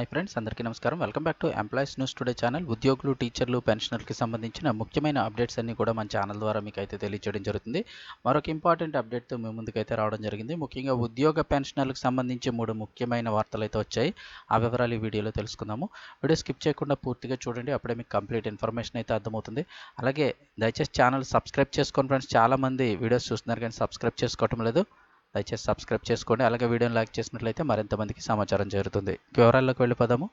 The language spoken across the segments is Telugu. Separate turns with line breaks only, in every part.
హాయ్ ఫ్రెండ్స్ అందరికీ నమస్కారం. Welcome back to employees news today channel. ఉద్యోగులు టీచర్లు పెన్షనర్కి సంబంధించిన ముఖ్యమైన అప్డేట్స్ అన్ని కూడా మన ఛానల్ ద్వారా మీకు అయితే తెలియజేయడం జరుగుతుంది. మరొక ఇంపార్టెంట్ అప్డేట్తో మీ ముందుకైతే రావడం జరిగింది. ముఖ్యంగా ఉద్యోగ పెన్షనర్లకు సంబంధించి మూడు ముఖ్యమైన వార్తలు అయితే వచ్చాయి. ఆ వివరాలు ఈ వీడియోలో తెలుసుకుందాము. వీడియో స్కిప్ చేయకుండా పూర్తిగా చూడండి. అప్పుడే మీకు కంప్లీట్ ఇన్ఫర్మేషన్ అయితే అర్థమవుతుంది. అలాగే దయచేసి ఛానల్ సబ్స్క్రైబ్ చేసుకోండి ఫ్రెండ్స్ చాలామంది వీడియోస్ చూస్తున్నారు కానీ సబ్స్క్రైబ్ చేసుకోవటం లేదు. దయచేసి సబ్స్క్రైబ్ చేసుకోండి అలాగే వీడియోని లైక్ చేసినట్లయితే మరింత మందికి సమాచారం చేరుతుంది. వివరాల్లోకి వెళ్ళిపోదాము.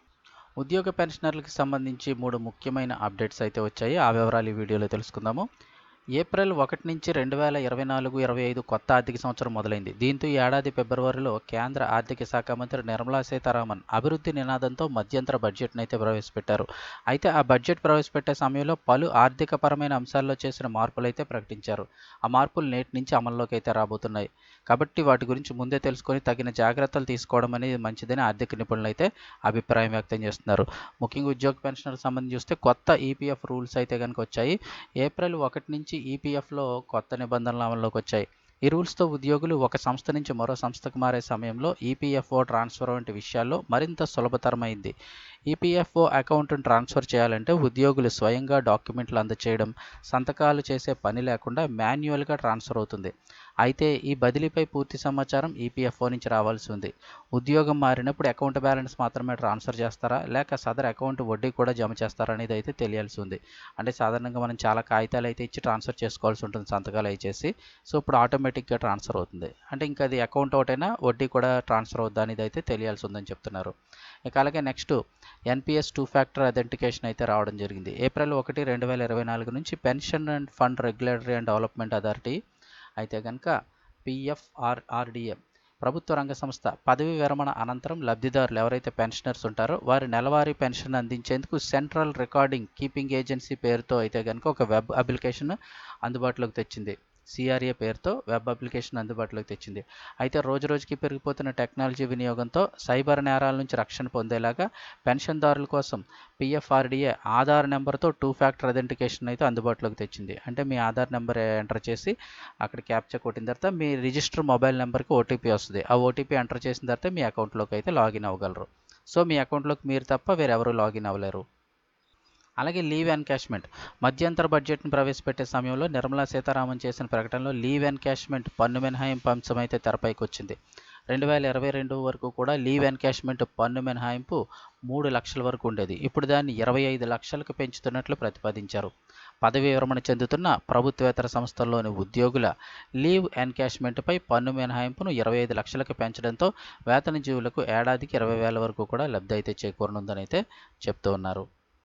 ఉద్యోగ పెన్షనర్లకు సంబంధించి మూడు ముఖ్యమైన అప్డేట్స్ అయితే వచ్చాయి. ఆ వివరాలు ఈ వీడియోలో తెలుసుకుందాము. ఏప్రిల్ ఒకటి నుంచి రెండు వేల ఇరవై నాలుగు ఇరవై ఐదు కొత్త ఆర్థిక సంవత్సరం మొదలైంది. దీంతో ఈ ఏడాది ఫిబ్రవరిలో కేంద్ర ఆర్థిక శాఖ మంత్రి నిర్మలా సీతారామన్ అభివృద్ధి నినాదంతో మధ్యంతర బడ్జెట్ను అయితే ప్రవేశపెట్టారు. అయితే ఆ బడ్జెట్ ప్రవేశపెట్టే సమయంలో పలు ఆర్థికపరమైన అంశాల్లో చేసిన మార్పులు అయితే ప్రకటించారు. ఆ మార్పులు నేటి నుంచి అమల్లోకి అయితే రాబోతున్నాయి. కాబట్టి వాటి గురించి ముందే తెలుసుకొని తగిన జాగ్రత్తలు తీసుకోవడం అనేది మంచిదని ఆర్థిక నిపుణులు అయితే అభిప్రాయం వ్యక్తం చేస్తున్నారు. ముఖ్యంగా ఉద్యోగ పెన్షన్లకు సంబంధించి చూస్తే కొత్త ఈపీఎఫ్ రూల్స్ అయితే కనుక వచ్చాయి. ఏప్రిల్ ఒకటి నుంచి ఈపీఎఫ్లో కొత్త నిబంధనలు అమల్లోకి వచ్చాయి. ఈ రూల్స్తో ఉద్యోగులు ఒక సంస్థ నుంచి మరో సంస్థకు మారే సమయంలో ఈపీఎఫ్ఓ ట్రాన్స్ఫర్ వంటి విషయాల్లో మరింత సులభతరమైంది. ఈపీఎఫ్ఓ అకౌంట్ను ట్రాన్స్ఫర్ చేయాలంటే ఉద్యోగులు స్వయంగా డాక్యుమెంట్లు అందచేయడం సంతకాలు చేసే పని లేకుండా మాన్యువల్గా ట్రాన్స్ఫర్ అవుతుంది. అయితే ఈ బదిలీపై పూర్తి సమాచారం ఈపీఎఫ్ఓ నుంచి రావాల్సి ఉంది. ఉద్యోగం మారినప్పుడు అకౌంట్ బ్యాలెన్స్ మాత్రమే ట్రాన్స్ఫర్ చేస్తారా? లేక సదర్ అకౌంట్ వడ్డీ కూడా జమ చేస్తారా అనేది అయితే తెలియాల్సి ఉంది. అంటే సాధారణంగా మనం చాలా కాగితాలు అయితే ఇచ్చి ట్రాన్స్ఫర్ చేసుకోవాల్సి ఉంటుంది సంతకాలు ఇచ్చేసి సో ఇప్పుడు ఆటోమేటిక్గా ట్రాన్స్ఫర్ అవుతుంది. అంటే ఇంకా అది అకౌంట్ ఒకటైనా వడ్డీ కూడా ట్రాన్స్ఫర్ అవుద్దా అనేది అయితే తెలియాల్సి ఉందని చెప్తున్నారు. ఇక అలాగే next NPS two factor authentication అయితే రావడం జరిగింది. ఏప్రిల్ ఒకటి రెండు వేల ఇరవై నాలుగు నుంచి pension and fund regulatory and development authority అయితే కనుక పిఎఫ్ఆర్ఆర్డిఏ ప్రభుత్వ రంగ సంస్థ పదవి విరమణ అనంతరం లబ్ధిదారులు ఎవరైతే పెన్షనర్స్ ఉంటారో వారి నెలవారీ పెన్షన్ అందించేందుకు సెంట్రల్ రికార్డింగ్ కీపింగ్ ఏజెన్సీ పేరుతో అయితే కనుక ఒక వెబ్ అప్లికేషన్ అందుబాటులోకి తెచ్చింది. సిఆర్ఏ పేరుతో వెబ్ అప్లికేషన్ అందుబాటులోకి తెచ్చింది. అయితే రోజు రోజుకి పెరిగిపోతున్న టెక్నాలజీ వినియోగంతో సైబర్ నేరాల నుంచి రక్షణ పొందేలాగా పెన్షన్దారుల కోసం పిఎఫ్ఆర్డిఏ ఆధార్ నెంబర్తో టూ ఫ్యాక్టర్ అథెంటికేషన్ అయితే అందుబాటులోకి తెచ్చింది. అంటే మీ ఆధార్ నెంబర్ ఎంటర్ చేసి అక్కడ క్యాప్చర్ కొట్టిన తర్వాత మీ రిజిస్టర్ మొబైల్ నెంబర్కి ఓటీపీ వస్తుంది. ఆ ఓటీపీ ఎంటర్ చేసిన తర్వాత మీ అకౌంట్లోకి అయితే లాగిన్ అవ్వగలరు. సో మీ అకౌంట్లోకి మీరు తప్ప వేరెవరు లాగిన్ అవ్వలేరు. అలాగే లీవ్ ఎన్కాష్మెంట్ మధ్యంతర బడ్జెట్ను ప్రవేశపెట్టే సమయంలో నిర్మలా సీతారామన్ చేసిన ప్రకటనలో లీవ్ ఎన్కాష్మెంట్ పన్ను మినహాయింపు అంశం అయితే తెరపైకి వచ్చింది రెండు వేల ఇరవై రెండు వరకు కూడా లీవ్ ఎన్కాష్మెంట్ పన్ను మినహాయింపు మూడు లక్షల వరకు ఉండేది. ఇప్పుడు దాన్ని ఇరవై ఐదు లక్షలకు పెంచుతున్నట్లు ప్రతిపాదించారు. పదవి విరమణ చెందుతున్న ప్రభుత్వేతర సంస్థల్లోని ఉద్యోగుల లీవ్ ఎన్కాష్మెంట్పై పన్ను మినహాయింపును ఇరవై ఐదు లక్షలకు పెంచడంతో వేతన జీవులకు ఏడాదికి ఇరవై వేల వరకు కూడా లబ్ధి అయితే చేకూరనుందని అయితే చెప్తూ ఉన్నారు.